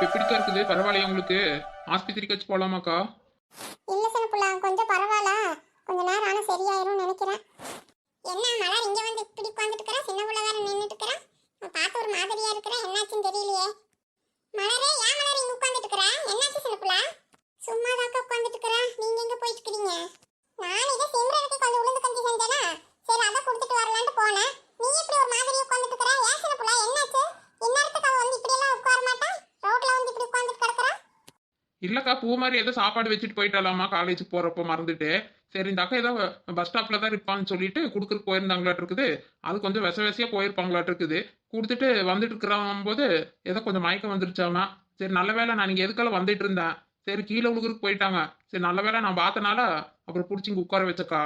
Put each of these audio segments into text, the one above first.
இப்ப எப்படிக்கா இருக்குது? பரவாயில்லையா உங்களுக்கு? ஆஸ்பத்திரிக்கு போலாமாக்கா? இல்ல சின்னப்புள்ள கொஞ்சம் பரவாயில்ல. கொஞ்ச நேரம் ஆனா சரியாயிரும் நினைக்கிறேன். என்ன மலர் இங்க வந்து இப்படி உட்காந்துட்டு இருக்கற சின்ன புள்ள வேற நின்னுட்டு இருக்கற நான் பார்த்து ஒரு மாதிரியா இருக்கிற என்னாச்சுன்னு தெரியலையே. மலரே ஏன் மலர் இங்க உட்காந்துட்டு இருக்கற என்னாச்சு சின்ன புள்ள? சும்மா தாக்க உட்காந்துட்டு இருக்கற நீங்க எங்க போயிட்டு இருக்கீங்க நான் இதை சிம்ரனுக்கு கொஞ்சம் உளுந்து கஞ்சி செஞ்சேனா? சரி அதை கொடுத்துட்டு வரலான்னு போனேன். நீ இப்படி ஒரு மாதிரி உட்காந்துட்டு இருக்கற ஏன் சின்ன புள்ள என்னாச்சு? இந்நேரத்துக்கு அவ வந்து இப்படி எல்லாம் உட்கார மாட்டா? ரோட்ல வந்து இப்படி உட்காந்துட்டு கிடக்குறா இல்லைக்கா பூ மாதிரி ஏதோ சாப்பாடு வச்சுட்டு போயிட்டாலாமா காலேஜுக்கு போகிறப்ப மறந்துட்டு. சரி இந்த அக்கா ஏதோ பஸ் ஸ்டாப்பில் தான் இருப்பான்னு சொல்லிட்டு கொடுக்குறக்கு போயிருந்தாங்களாட்டு இருக்குது. அது கொஞ்சம் விச விசையா போயிருப்பாங்களாட்டு இருக்குது. கொடுத்துட்டு வந்துட்டு இருக்கிறான் போது ஏதோ கொஞ்சம் மயக்கம் வந்துருச்சாமா. சரி நல்ல வேளை நான் இங்கே எதுக்கால வந்துட்டு இருந்தேன்? சரி கீழே உழுகுறதுக்கு போயிட்டாங்க. சரி நல்ல வேளை நான் பார்த்தனால அப்புறம் பிடிச்சி இங்கே உட்கார வச்சக்கா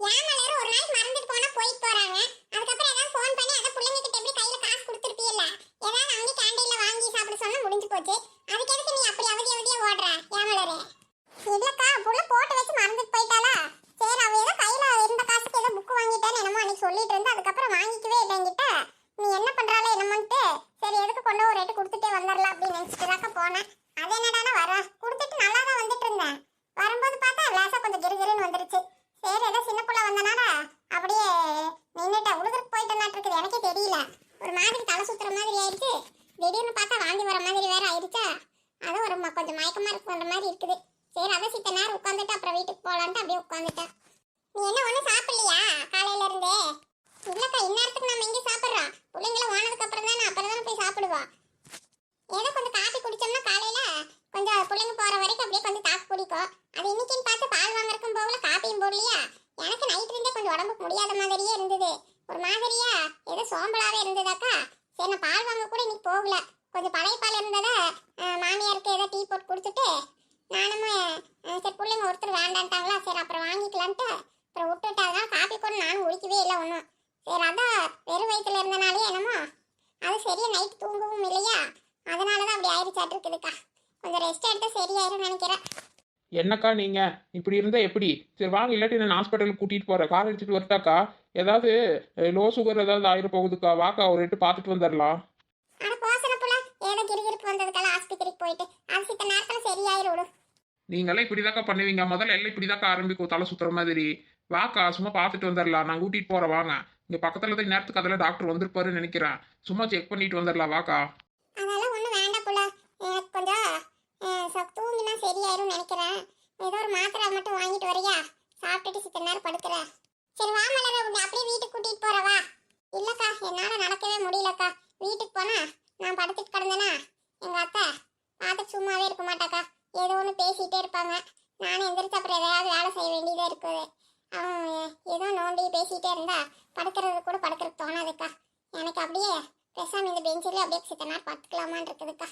ஏன் மலர் ஒரு நாள் மறந்துட்டு போனா போயிட்டு போறாங்க அதுக்கப்புறம் ஏதாவது ஃபோன் பண்ணி அத பிள்ளைங்க கிட்ட எப்படி கையில காசு கொடுத்துருப்பீல்ல ஏதாவது அங்க கேண்டீன்ல வாங்கி சாப்பிட சொன்னா முடிஞ்சு போச்சு அதுக்கு எதுக்கு நீ அப்படி அவதி அவதியா ஓடுற ஏன் மலரே இல்லக்கா புள்ள போட்டு வச்சு மறந்துட்டு போயிட்டாளா சரி அவ ஏதோ கையில இருந்த காசுக்கு ஏதோ புக் வாங்கிட்டான்னு என்னமோ அன்னைக்கு சொல்லிட்டு இருந்தா அதுக்கப்புறம் வாங்கிக்கவே இல்லை என்கிட்ட நீ என்ன பண்றாளோ என்னமோன்ட்டு சரி எதுக்கு கொண்டு ஒரு ரேட்டு கொடுத்துட்டே வந்துடலாம் அப்படின்னு நினைச்சிட்டு தாக்க போனேன் அது என்னடானா வர கொடுத்துட்டு நல்லா தான் வந்துட்டு இருந்தேன் வரும்போது பார்த்தா லேசா கொஞ்சம் கிருகிருன்னு வந்துருச்சு சரி ஏதோ சின்ன புள்ள வந்தனால அப்படியே நின்னுட்ட உழுதுக்கு போயிட்டு இருக்குது எனக்கே தெரியல ஒரு மாதிரி தலை சுத்துற மாதிரி ஆயிடுச்சு திடீர்னு பார்த்தா வாந்தி வர மாதிரி வேற ஆயிடுச்சா அது ஒரு ம- கொஞ்சம் மயக்கமா இருக்குன்ற மாதிரி இருக்குது சரி அதை சித்த நேரம் உட்காந்துட்டு அப்புறம் வீட்டுக்கு போலான்ட்டு அப்படியே உட்காந்துட்டேன் நீ என்ன ஒண்ணும் சாப்பிடலையா காலையில இருந்தே இல்லக்கா இந்நேரத்துக்கு நம்ம எங்க சாப்பிடுறோம் பிள்ளைங்கள ஓனதுக்கு அப்புறம் தானே அப்புறம் தானே போய் சாப்பிடுவோம் ஏதோ கொஞ்சம் காப்பி குடிச்சோம்னா காலையில கொஞ்சம் பிள்ளைங்க போற வரைக்கும் அப்படியே கொஞ்சம் தாக்கு குடிக்கும் அது இன்னைக்குன்னு பார்த்து பால் வாங்குறதுக்கும் போகல காப்பியும் போடலையா எனக்கு நைட் இருந்தே கொஞ்சம் உடம்புக்கு முடியாத மாதிரியே இருந்தது ஒரு மாதிரியா ஏதோ சோம்பலாவே இருந்ததாக்கா சரி நான் பால் வாங்க கூட இன்னைக்கு போகல கொஞ்சம் பழைய பால் இருந்ததா அஹ், மாமியாருக்கு ஏதோ டீ போட்டு கொடுத்துட்டு நானும் அஹ், சரி பிள்ளைங்க ஒருத்தர் வேண்டான்ட்டாங்களா சரி அப்புறம் வாங்கிக்கலான்ட்டு அப்புறம் விட்டுட்டு கூட நானும் குடிக்கவே இல்லை ஒன்றும் சரி அதான் வெறும் வயிற்றுல இருந்தனாலே என்னமோ. அது சரியா நைட் தூங்கவும் இல்லையா? அதனால தான் அப்படி ஆயிடுச்சாட்டு இருக்குதுக்கா. கொஞ்சம் ரெஸ்ட் எடுத்து சரியாயிரும்னு நினைக்கிறேன். என்னக்கா நீங்க? இப்படி இருந்தா எப்படி? சரி வாங்க இல்லாட்டி நான் ஹாஸ்பிட்டலுக்கு கூட்டிட்டு போறேன். கார் எடுத்துட்டு வரட்டாக்கா? ஏதாவது லோ சுகர் ஏதாவது ஆயிர போகுதுக்கா? வாக்கா ஒரு எட்டு பார்த்துட்டு வந்துடலாம். சரியாயிரும் நீங்களாம் இப்படிதாக்கா பண்ணுவீங்க. முதல்ல எல்லாம் இப்படிதாக்கா ஆரம்பிக்கும் தலை சுத்துற மாதிரி. வாக்கா சும்மா பார்த்துட்டு வந்துடலாம் நான் கூட்டிகிட்டு போறேன் வாங்க. இங்க பக்கத்தில் தான் நேரத்துக்கு அதெல்லாம் டாக்டர் வந்திருப்பாருன்னு நினைக்கிறேன். சும்மா செக் பண்ணிட்டு வந்துடலாம் வாக்கா. அதெல்லாம் ஒண்ணும் வேண்டாம் புள்ள. எனக்கு கொஞ்சம் அஹ், ச- தூங்கினா சரியாயிரும் நினைக்கிறேன். ஏதோ ஒரு மாத்திரை மட்டும் வாங்கிட்டு வரியா? சாப்பிட்டுட்டு சித்த நேரம் படுக்கிற. சரி வா மலர உன்னை அப்படியே வீட்டுக்கு கூட்டிட்டு போற வா. இல்லக்கா நடக்கவே முடியலக்கா. வீட்டுக்கு போனா நான் படுத்துட்டு கிடந்தேனா? எங்க அத்தை பார்த்து சும்மாவே இருக்க மாட்டாக்கா. ஏதோ ஒன்று பேசிட்டே இருப்பாங்க. நானும் எந்திரிச்சு அப்புறம் எதையாவது வேலை செய்ய வேண்டியதா இருக்குது. அவன் ஏதோ நோண்டி பேசிகிட்டே இருந்தா படுக்கிறது கூட படுக்கிறது தோணாதுக்கா. எனக்கு அப்படியே பேசாமல் இந்த பெஞ்சில் அப்படியே சித்த நேரம் படுத்துக்கலாமான்னு இருக்குதுக்கா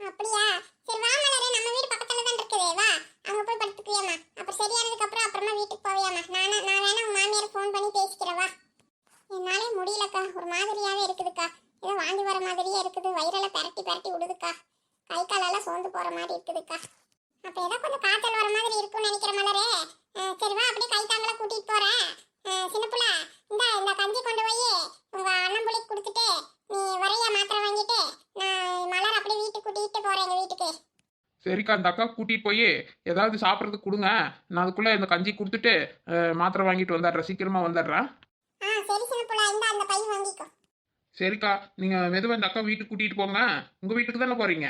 அப்படியா? சரி வா மலரே நம்ம வீடு பக்கத்தில் தான் இருக்குதே. வா அங்கே போய் படுத்துக்கியாமா அப்புறம் சரியானதுக்கு அப்புறம் அப்புறமா வீட்டுக்கு போவியாமா நானும் நான் வேணா உங்க மாமியார் ஃபோன் பண்ணி பேசிக்கிறேன் வா. என்னாலே முடியலக்கா. ஒரு மாதிரியாகவே இருக்குதுக்கா. ஏதோ வாந்தி வர மாதிரியே இருக்குது. வயிறெல்லாம் பரட்டி பரட்டி விடுதுக்கா கை காலெல்லாம் சோர்ந்து போகிற மாதிரி இருக்குதுக்கா. அப்போ ஏதோ கொஞ்சம் காய்ச்சல் வர மாதிரி இருக்கும்னு நினைக்கிற மலரே. சரி வா அப்படியே கை தாங்கள கூட்டிட்டு போறேன். சின்ன புள்ள இந்த இந்த கஞ்சி கொண்டு போய் உங்க அண்ணன் புள்ளிக்கு கொடுத்துட்டு நீ வரையா மாத்திரை வாங்கிட்டு நான் மலர் அப்படியே வீட்டுக்கு கூட்டிட்டு போறேன் எங்க வீட்டுக்கு. சரிக்கா அந்த அக்கா கூட்டிட்டு போய் ஏதாவது சாப்பிட்றதுக்கு கொடுங்க. நான் அதுக்குள்ள இந்த கஞ்சி கொடுத்துட்டு மாத்திரை வாங்கிட்டு வந்துடுறேன். சீக்கிரமா வந்துடுறேன். ஆ சரி சின்ன புள்ள இந்த அந்த பை வாங்கிக்கோ. சரிக்கா நீங்க மெதுவா இந்த அக்கா வீட்டுக்கு கூட்டிட்டு போங்க. உங்க வீட்டுக்கு தானே போறீங்க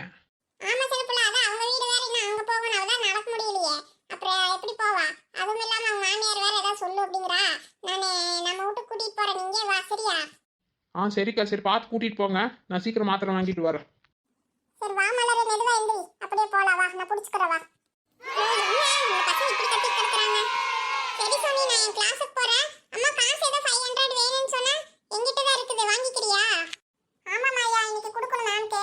ஆமா சின்ன புள்ள அதான் அவங்க வீடு வேற இன்னும் அங்க போகணும் அதான் நடக்க முடியலையே அப்புறம் எப்படி போவா அதுவும் இல்லாம அவங்க மாமியார் வேற ஏதாவது சொல்லு அப்படிங்கிறா. நானு நம்ம வீட்டுக்கு கூட்டிட்டு போறேன். நீங்க வா சரியா? ஆ சரிக்கா சரி பார்த்து கூட்டிட்டு போங்க. நான் சீக்கிரம் மாத்திரை வாங்கிட்டு வரேன். சரி வா மலர மெதுவா எந்திரி. அப்படியே போலாம் வா. நான் புடிச்சுக்கிறேன் வா. சரி சோனி நான் என் கிளாஸுக்கு போறேன். அம்மா காசு ஏதோ ஃபைவ் ஹண்ட்ரட் வேணும்னு சொன்னா என்கிட்ட தான் இருக்குது. வாங்கிக்கிறியா? ஆமா மாயா. இன்னைக்கு கொடுக்கணும் மேம்க்கு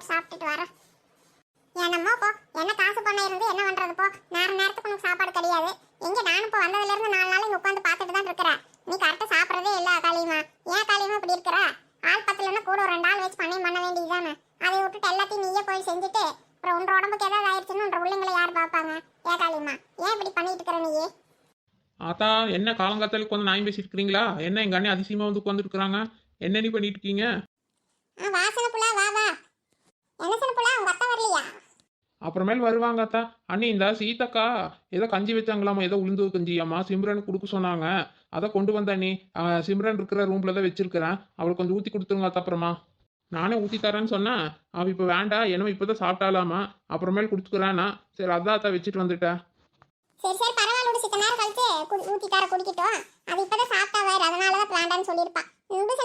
போட்டு சாப்பிட்டுட்டு வரேன் என்னமோ போ என்ன காசு பண்ண இருந்து என்ன பண்றது போ. நேர நேரத்துக்கு உனக்கு சாப்பாடு கிடையாது. எங்க நானும் இப்போ வந்ததுல இருந்து நாலு நாள் இங்க உட்காந்து பார்த்துட்டு தான் இருக்கிறேன் நீ கரெக்டா சாப்பிட்றதே இல்ல காளியம்மா ஏன் காளியம்மா இப்படி இருக்கிற? ஆள் பத்துலன்னா கூட ஒரு ரெண்டு ஆள் வச்சு பண்ணையும் பண்ண வேண்டியதுதானே அதை விட்டுட்டு எல்லாத்தையும் நீயே போய் செஞ்சுட்டு அப்புறம் உன்ற உடம்புக்கு ஏதாவது ஆயிடுச்சுன்னு உன்ற பிள்ளைங்களை யார் பார்ப்பாங்க? ஏன் காளியம்மா ஏன் இப்படி பண்ணிட்டு இருக்கிற நீயே? ஆத்தா என்ன காலங்காத்தால கொஞ்சம் நாயம் பேசிட்டு இருக்கிறீங்களா? என்ன எங்க அண்ணன் அதிசயமா வந்து உட்காந்துருக்குறாங்க என்ன நீ பண்ணிட்டு இருக்கீங்க? வாசனை புள்ள வா வா. என்ன சொன்ன புள்ள உங்க அத்தை வரலையா? அப்புறமேல் வருவாங்க அத்தா. அண்ணி இந்த சீதக்கா. ஏதோ கஞ்சி வச்சாங்களாமா? ஏதோ உளுந்து கஞ்சியாமா? சிம்ரனுக்கு கொடுக்க சொன்னாங்க. அதை கொண்டு வந்த அண்ணி சிம்ரன் இருக்கிற ரூம்ல தான் வச்சிருக்கிறேன். அவளுக்கு கொஞ்சம் ஊற்றி கொடுத்துருங்க அத்தா அப்புறமா. நானே ஊற்றி தரேன்னு சொன்னேன் அவள் இப்போ வேண்டாம் என்னமோ இப்போ தான் சாப்பிட்டாலாமா அப்புறமேல் கொடுத்துக்கிறேன்னா. சரி அதான் அத்தா வச்சுட்டு வந்துட்டேன். சரி சரி பரவாயில்ல விடு. சித்த நேரம் கழிச்சு ஊத்தி தர குடிக்கட்டும். அது இப்பதான் சாப்பிட்டா வேறு. அதனால தான் வேண்டான்னு சொல்லியிருப்பா.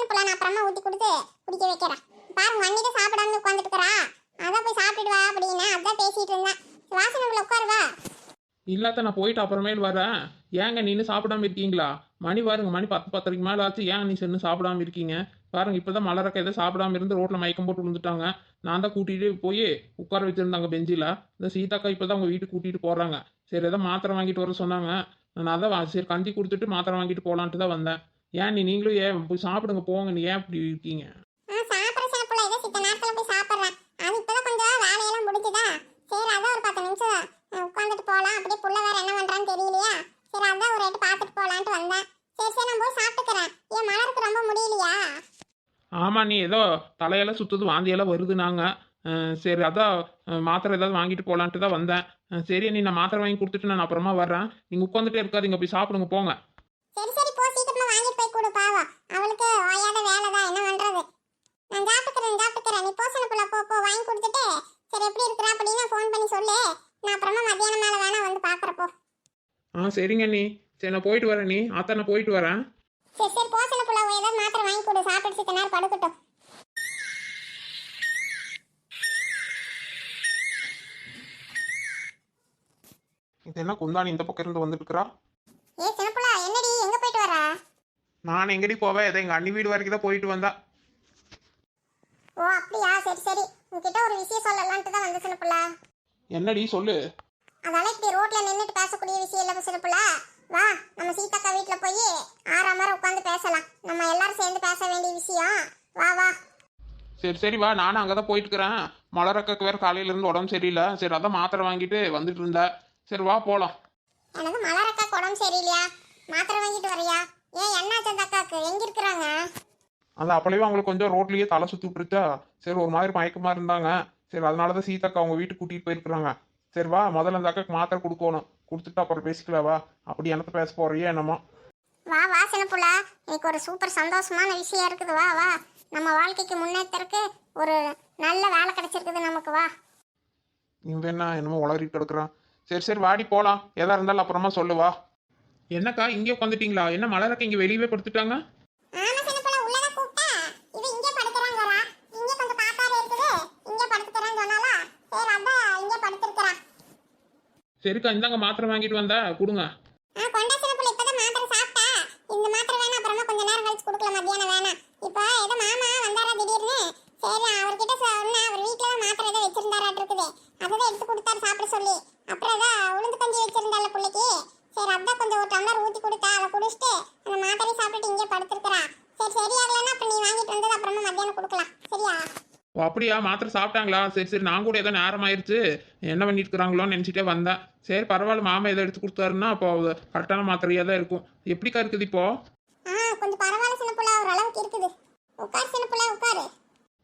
புள்ள நான் அப்புறமா ஊத்தி கொடுத்து குடிக்க வைக்கிறேன். பாருங்க வண்டி தான் சாப்பிடாம உட்காந்துட்டு இருக்கிறா அதான் போய் சாப்பிட்டுட்டு வா அப்படின்னு அதான் பேசிட்டு இருந்தேன். வாசனை உள்ள உட்காரு வா. இல்லாத நான் போயிட்டு அப்புறமேல் வரேன். ஏங்க நீனு சாப்பிடாம இருக்கீங்களா? மணி பாருங்க மணி பத்து பத்தரைக்கு மேலே ஆச்சு. ஏன் நீ சென்று சாப்பிடாம இருக்கீங்க? பாருங்க இப்போதான் மலரக்க எதை சாப்பிடாம இருந்து ரோட்டில் மயக்கம் போட்டு விழுந்துட்டாங்க. நான் தான் கூட்டிகிட்டு போய் உட்கார வச்சிருந்தாங்க பெஞ்சில். இந்த சீதாக்கா இப்போ தான் உங்கள் வீட்டுக்கு கூட்டிகிட்டு போகிறாங்க சரி ஏதோ மாத்திரை வாங்கிட்டு வர சொன்னாங்க. நான் அதான் சரி கஞ்சி கொடுத்துட்டு மாத்திரை வாங்கிட்டு போகலான்ட்டு தான் வந்தேன். ஏன் நீ நீங்களும் ஏன் போய் சாப்பிடுங்க போங்க நீ ஏன் இப்படி இருக்கீங்க ஆ சாப்பிட்ற சின்ன புள்ள ஏதோ சித்த நேரத்துல போய் சாப்பிட்றேன் அது இப்பதான் கொஞ்சம் வேலையெல்லாம் முடிஞ்சுதா சரி அதான் ஒரு பத்து நிமிஷம் அஹ், உட்காந்துட்டு போகலாம் அப்படியே புள்ள வேற என்ன பண்றான்னு தெரியலையா சரி அதான் ஒரு எட்டு பார்த்துட்டு போகலான்ட்டு வந்தேன். சரி சரி நான் போய் சாப்பிட்டுக்கிறேன். ஏன் மலருக்கு ரொம்ப முடியலையா? ஆமாம் நீ ஏதோ தலையெல்லாம் சுற்றுது வாந்தியெல்லாம் வருது நாங்கள் சரி அதான் மாத்திரை ஏதாவது வாங்கிட்டு போகலான்ட்டு தான் வந்தேன். சரி நீ நான் மாத்திரை வாங்கி கொடுத்துட்டு நான் அப்புறமா வர்றேன். நீங்கள் உட்காந்துட்டே இருக்காதீங்க போய் சாப்பிடுங்க போங்க. சரி சரி போ சீக்கிரமா வாங்கிட்டு போய் கொடு பாவம். அவளுக்கு ஓயாத வேலை தான் என்ன பண்றது? நான் சாப்பிட்டுக்கிறேன் சாப்பிட்டுக்கிறேன். நீ போசன புள்ள போ போ வாங்கி கொடுத்துட்டு. சரி எப்படி இருக்கிறா அப்படின்னு ஃபோன் பண்ணி சொல்லு. நான் அப்புறமா மத்தியானம் மேல வேணா வந்து பாக்குறப்போ ஆ சரிங்க நீ. சரி நான் போயிட்டு வரேன் நீ. ஆத்தா நான் போயிட்டு வரேன். சரி சரி போசன புள்ள ஏதாவது மாத்திரை வாங்கி கொடு. சாப்பிட்டு சித்த நேரம் படுக்கட்டும். இது என்ன குந்தாணி இந்த பக்கம் இருந்து வந்துருக்குறா? ஏ சின்னப்புள்ள என்னடி? எங்க போயிட்டு வரா? நான் எங்கடி போவேன் ஏதோ எங்கள் அண்ணி வீடு வரைக்கும் தான் போயிட்டு வந்தா. ஓ அப்படியா? சரி சரி. உன்கிட்ட ஒரு விஷயம் சொல்லலான்ட்டு தான் வந்து சின்னப்புள்ள என்னடி சொல்லு? அதனால இப்படி ரோட்ல நின்னுட்டு பேசக்கூடிய விஷயம் இல்ல சின்னப்புள்ள வா நம்ம சீதாக்கா வீட்ல போய் ஆறாம் உட்காந்து பேசலாம். நம்ம எல்லாரும் சேர்ந்து பேச வேண்டிய விஷயம். வா வா. சரி சரி வா. நானும் அங்கே தான் போயிட்டுக்கிறேன். மலரக்காக்கு வேறு காலையிலேருந்து உடம்பு சரியில்லை. சரி அதான் மாத்திரை வாங்கிட்டு வந்துட்டு இருந்தேன். சரி வா போகலாம் எனக்கு மலரக்கா உடம்பு சரியில்லையா? மாத்திரை வாங்கிட்டு வரியா? ஏன் என்னாச்சு அந்த அக்காக்கு எங்க இருக்கிறாங்க? அது அப்பளவே அவங்களுக்கு கொஞ்சம் ரோட்லயே தலை சுத்தி விட்டுருச்சா? சரி ஒரு மாதிரி மயக்கமா இருந்தாங்க. சரி அதனால தான் சீதாக்கா அவங்க வீட்டுக்கு கூட்டிட்டு போயிருக்கிறாங்க. சரி வா. முதல்ல அந்த அக்காக்கு மாத்திரை கொடுக்கணும். கொடுத்துட்டு அப்புறம் பேசிக்கலாம் வா. அப்படி என்னத்த பேச போறியே என்னமோ. வா வா சின்னப்புள்ள. இன்னைக்கு ஒரு சூப்பர் சந்தோஷமான விஷயம் இருக்குது. வா வா. நம்ம வாழ்க்கைக்கு முன்னேற்றருக்கு ஒரு நல்ல வேலை கிடைச்சிருக்குது நமக்கு வா. இவன் என்ன என்னமோ உளறிட்டு கிடக்குறான் சரி சரி வாடி போலாம். எதா இருந்தாலும் அப்புறமா சொல்லு வா. என்னக்கா இங்கே உட்காந்துட்டீங்களா? என்ன மலரக்கா இங்கே வெளியவே படுத்துட்டாங்க ஆமா சின்னப்புள்ள உள்ளத கூப்பிட்டா இவ இங்கே படுத்துறாங்கறா இங்க கொஞ்சம் காத்தாரு இருக்குது இங்க படுத்துறேன்னு சொன்னாலா சரி அதான் இங்க படுத்துறா சரிக்கா இந்தாங்க மாத்திரை வாங்கிட்டு வந்தா கொடுங்க. ஆ கொண்டா சின்னப்புள்ள இப்பதான் மாத்திரை சாப்பிட்டா. இந்த மாத்திரை வேணா அப்புறமா கொஞ்ச நேரம் கழிச்சு கொடுக்கலாம் மத்தியானம் வேணாம். இப்போ ஏதோ மாமா வந்தாரா திடீர்னு? சரி அவர்கிட்ட சொன்னா அவர் வீட்ல தான் மாத்திரை ஏதோ வச்சிருந்தாராட்டு இருக்குது. அதை எடுத்து கொடுத்தாரு சாப்பிட சொல்லி. அப்புறம் ஏதோ உளுந்து கஞ்சி வச்சிருந்தால பிள்ளைக்கு. சரி அதான் கொஞ்சம் ஒரு டம்ளர் ஊத்தி கொடுத்தா அதை குடிச்சிட்டு அந்த மாத்திரையை சாப்பிட்டுட்டு இங்கே படுத்துருக்கிறா. சரி சரியாகலன்னா அப்புறம் நீ வாங்கிட்டு வந்தது அப்புறமா மத்தியானம் கொடுக்கலாம். சரியா? ஓ அப்படியா? மாத்திரை சாப்பிட்டாங்களா? சரி சரி. நான் கூட ஏதோ நேரம் ஆயிடுச்சு என்ன பண்ணிட்டு இருக்கிறாங்களோன்னு நினச்சிட்டே வந்தேன். சரி பரவாயில்ல. மாமா ஏதோ எடுத்து கொடுத்தாருன்னா அப்போ கரெக்டான மாத்திரையாக தான் இருக்கும். எப்படிக்கா இருக்குது இப்போ? ஆ கொஞ்சம் பரவாயில்ல சின்ன புள்ள. ஒரு அளவுக்கு இருக்குது. உட்காரு சின்ன புள்ள உட்காரு.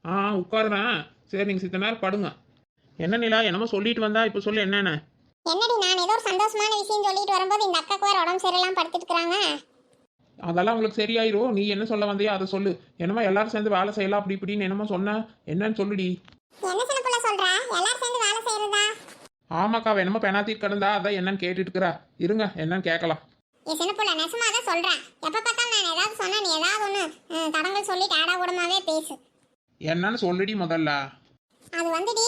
ஆ உட்காருறேன். சரி நீங்கள் சித்த நேரம் படுங்க. என்ன நிலா? என்னமோ சொல்லிட்டு வந்தா. இப்போ சொல்லு என்னென்ன. என்னடி நான் ஏதோ ஒரு சந்தோஷமான விஷயம் சொல்லிட்டு வரும்போது இந்த அக்காக்கு வேற உடம்பு சரியில்லாம படுத்துட்டு இருக்காங்க அதெல்லாம் உங்களுக்கு சரியாயிரும். நீ என்ன சொல்ல வந்தியா அதை சொல்லு. என்னமோ எல்லாரும் சேர்ந்து வேலை செய்யலாம் அப்படி இப்படின்னு என்னமோ சொன்ன என்னன்னு சொல்லுடி. ஆமாக்கா என்னமோ பெனாத்திட்டு கிடந்தா அதான் என்னன்னு கேட்டுட்டு இருக்கிறா இருங்க என்னன்னு கேட்கலாம். என் சின்ன புள்ள நெசமா தான் சொல்றேன் எப்ப பார்த்தாலும் நான் ஏதாவது சொன்னா நீ ஏதாவது கொஞ்சம் தடங்கள் சொல்லிட்டு ஆடா கூடமாவே பேசு. என்னன்னு சொல்லுடி முதல்ல. அது வந்துடி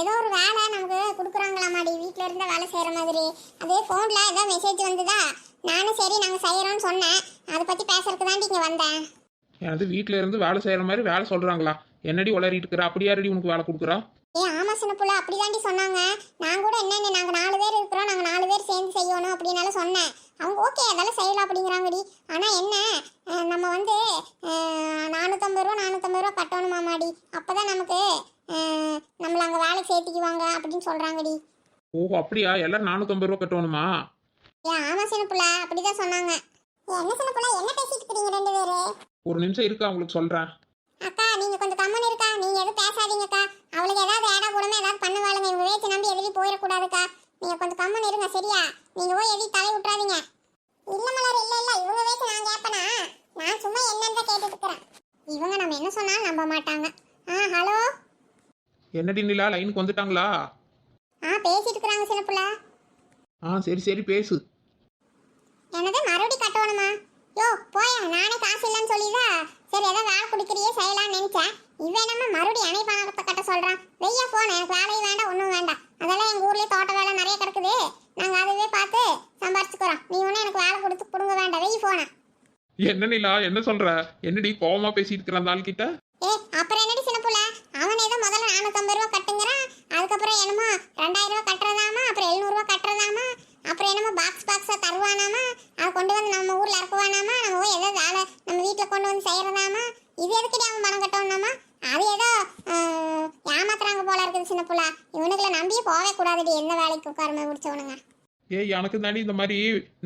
ஏதோ ஒரு வேலை நமக்கு கொடுக்குறாங்களாமாடி வீட்டில் இருந்த வேலை செய்கிற மாதிரி. அது ஃபோனில் ஏதோ மெசேஜ் வந்ததா? நானும் சரி நாங்கள் செய்கிறோன்னு சொன்னேன். அதை பற்றி பேசுறதுக்கு தாண்டி இங்கே வந்தேன். எனது வீட்டில இருந்து வேலை செய்யற மாதிரி வேலை சொல்றாங்களா? என்னடி உளறிட்டு இருக்கிற? அப்படியாரடி உனக்கு வேலை கொடுக்குறா? ஏ ஆமா சின்ன புள்ள அப்படி தாண்டி சொன்னாங்க. நான் கூட என்னென்ன நாங்கள் நாலு பேர் இருக்கிறோம் நாங்கள் நாலு பேர் சேர்ந்து செய்யணும் அப்படின்னாலும் சொன்னேன். அவங்க ஓகே அதெல்லாம் செய்யலாம் அப்படிங்கிறாங்கடி. ஆனால் என்ன அஹ் நம்ம வந்து அஹ், நானூற்றம்பது ரூபா நானூற்றம்பது ரூபா கட்டணுமாமாடி அப்போ தான் நமக்கு அஹ், நம்மளை அங்கே வேலைக்கு சேர்த்துக்குவாங்க அப்படின்னு சொல்கிறாங்கடி ஓஹோ அப்படியா? எல்லாரும் நானூற்றம்பது ரூபா கட்டணுமா? ஏ ஆமா சின்ன புள்ள அப்படிதான் சொன்னாங்க. என்ன சின்ன புள்ள என்ன பேசிட்டு இருக்கீங்க ரெண்டு பேரு? ஒரு நிமிஷம் இருக்கா உங்களுக்கு சொல்றேன். அக்கா நீங்க கொஞ்சம் கம்மன் இருக்கா? நீங்க எதுவும் பேசாதீங்கக்கா. அவளுக்கு ஏதாவது ஏடா கூடமே ஏதாவது பண்ணுவாளுங்க. இவங்க வேச்சு நம்பி எதுலையும் போயிடக்கூடாதுக்கா. நீங்க கொஞ்சம் கம்மன் இருங்க சரியா? நீங்க போய் எதையும் தலை விட்டுறாதீங்க இல்ல மலர் இல்ல இல்ல. இவங்க வேச்சு நான் கேப்பனா நான் சும்மா என்னன்னு கேட்டுட்டு இருக்கிறேன். இவங்க நம்ம என்ன சொன்னாலும் நம்ப மாட்டாங்க. ஆ ஹலோ? என்னடி நிலா லைனுக்கு வந்துட்டாங்களா? ஆ பேசிட்டு இருக்கிறாங்க சின்ன புள்ள. ஆ சரி சரி பேசு. என்னது மறுபடி கட்டணுமா? யோ போயா நானே காசு இல்லைன்னு சொல்லிதா சரி ஏதோ வேலை கொடுக்குறியே செய்யலாம்னு நினைச்சேன். இவன் என்னமோ மறுபடியும் அணை பணத்தை கட்ட சொல்றான்? வெய்யா போன எனக்கு வேலையும் வேண்டாம் ஒன்றும் வேண்டாம். அதெல்லாம் எங்கள் ஊர்லேயே தோட்ட வேலை நிறைய கிடக்குது. நாங்கள் அதுவே பார்த்து சம்பாரிச்சுக்கிறோம். நீ ஒன்றும் எனக்கு வேலை கொடுத்து கொடுங்க வேண்டாம். வெய்ய போன என்ன நிலா என்ன சொல்ற? என்னடி கோவமா பேசிட்டு இருக்கிற அந்த ஆள் கிட்ட ஏ அப்புறம் என்னடி சின்ன புள்ள? அவன் ஏதோ முதல்ல நானூற்றம்பது ரூபா கட்டுங்கிறான். அதுக்கப்புறம் என்னமோ ரெண்டாயிரம் ரூபா கட்டுறதாமா? அப்புறம் எழுநூறுவா கட்டுறதாமா? அப்புறம் என்னமோ பாக்ஸ் பாக்ஸாக தருவானாமா? அதை கொண்டு வந்து நம்ம ஊரில் இறக்குவானாமா நம்ம போய் ஏதோ வேலை நம்ம வீட்டில் கொண்டு வந்து செய்கிறதாமா இது எதுக்குடி அவன் மரம் கட்டணும்னாமா? அது ஏதோ ஏமாத்துறாங்க போல இருக்குது சின்ன பிள்ளை. இவனுக்குள்ள நம்பியே போகவே கூடாதுடி எந்த வேலைக்கு உட்காருமே முடிச்சவனுங்க. ஏய் எனக்கு தாண்டி இந்த மாதிரி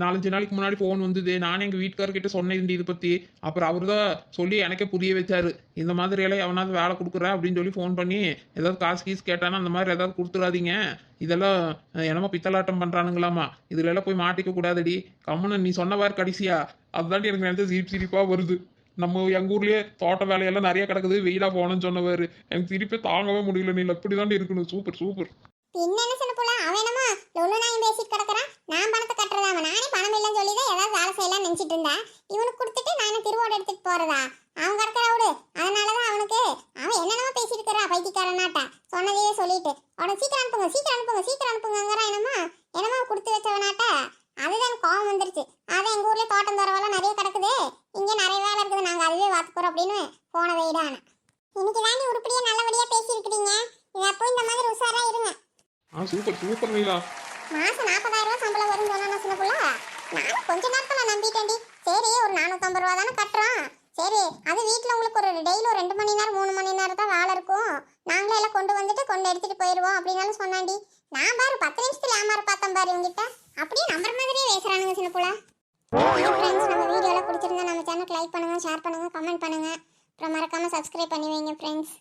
நாலஞ்சு நாளைக்கு முன்னாடி ஃபோன் வந்தது. நானே எங்கள் வீட்டுக்காரர்கிட்ட சொன்னேன் இதை பற்றி அப்புறம் அவர் தான் சொல்லி எனக்கே புரிய வச்சாரு. இந்த மாதிரி எல்லாம் எவனாவது வேலை கொடுக்குற அப்படின்னு சொல்லி ஃபோன் பண்ணி ஏதாவது காசு கீஸ் கேட்டானா அந்த மாதிரி ஏதாவது கொடுத்துடாதீங்க இதெல்லாம் என்னமோ பித்தலாட்டம் பண்ணுறானுங்களாமா இதுல எல்லாம் போய் மாட்டிக்க கூடாதடி. கம்முன்னு நீ சொன்னவார் கடைசியா. அதுதாண்டி எனக்கு நினைச்ச சிரிப்பு சிரிப்பாக வருது. நம்ம எங்கள் ஊர்லயே தோட்ட வேலையெல்லாம் நிறைய கிடக்குது. வெயிலாக போகணும்னு சொன்னவாரு. எனக்கு திருப்பி தாங்கவே முடியல. நீ இப்படி தாண்டி இருக்கணும். சூப்பர் சூப்பர் பின்ன என்ன சின்ன புள்ள அவன் என்னமோ லொல்லு நாயும் பேசிட்டு கிடக்குறான் நான் பணத்தை கட்டுறதாம நானே பணம் இல்லைன்னு சொல்லி தான் ஏதாவது வேலை செய்யலாம்னு நினைச்சிட்டு இருந்தேன் இவனுக்கு கொடுத்துட்டு நான் என்ன திருவோடு எடுத்துட்டு போறதா அவன் கிடக்குற விடு அதனாலதான் அவனுக்கு அவன் என்னென்னமோ பேசிட்டு இருக்கிறா பைத்தியக்காரனாட்ட சொன்னதையே சொல்லிட்டு அவனை சீக்கிரம் அனுப்புங்க சீக்கிரம் அனுப்புங்க சீக்கிரம் அனுப்புங்கிறான் என்னமோ என்னமோ கொடுத்து வச்சவனாட்ட அதுதான் எனக்கு கோவம் வந்துருச்சு அதான் எங்க ஊர்ல தோட்டம் தரவெல்லாம் நிறைய கிடக்குது இங்க நிறைய வேலை இருக்குது நாங்க அதுவே பார்த்துக்குறோம் அப்படின்னு போன வைடான இன்னைக்கு தாண்டி உருப்படியா நல்லபடியா பேசியிருக்கிறீங்க இதை அப்போ இந்த மாதிரி உஷாரா இருங்க ஆ சூப்பர் சூப்பர் நீலா மாசம் நாற்பதாயிரம் ரூபாய் சம்பளம் வரும் சொன்னா சின்ன புள்ள? நானும் கொஞ்ச நேரத்துல நம்பிட்டேன்டி. சரி ஒரு நானூத்தம்பது ரூபா தானே கட்டுறோம். சரி அது வீட்டில் உங்களுக்கு ஒரு டெய்லி ஒரு ரெண்டு மணி நேரம் மூணு மணி நேரம் தான் வேலை இருக்கும். நாங்களே எல்லாம் கொண்டு வந்துட்டு கொண்டு எடுத்துட்டு போயிடுவோம் அப்படின்னாலும் சொன்னாண்டி நான் பாரு பத்து நிமிஷத்துல ஏமாற பார்த்தேன் பாரு இவங்கிட்ட. அப்படியே நம்புற மாதிரியே பேசுறானுங்க சின்ன புள்ள. ஃப்ரெண்ட்ஸ் நம்ம வீடியோவில் பிடிச்சிருந்தா நம்ம சேனலுக்கு லைக் பண்ணுங்கள் ஷேர் பண்ணுங்க கமெண்ட் பண்ணுங்க. அப்புறம் மறக்காம சப்ஸ்கிரைப் பண்ணி வைங்க ஃப்ரெண்ட்ஸ்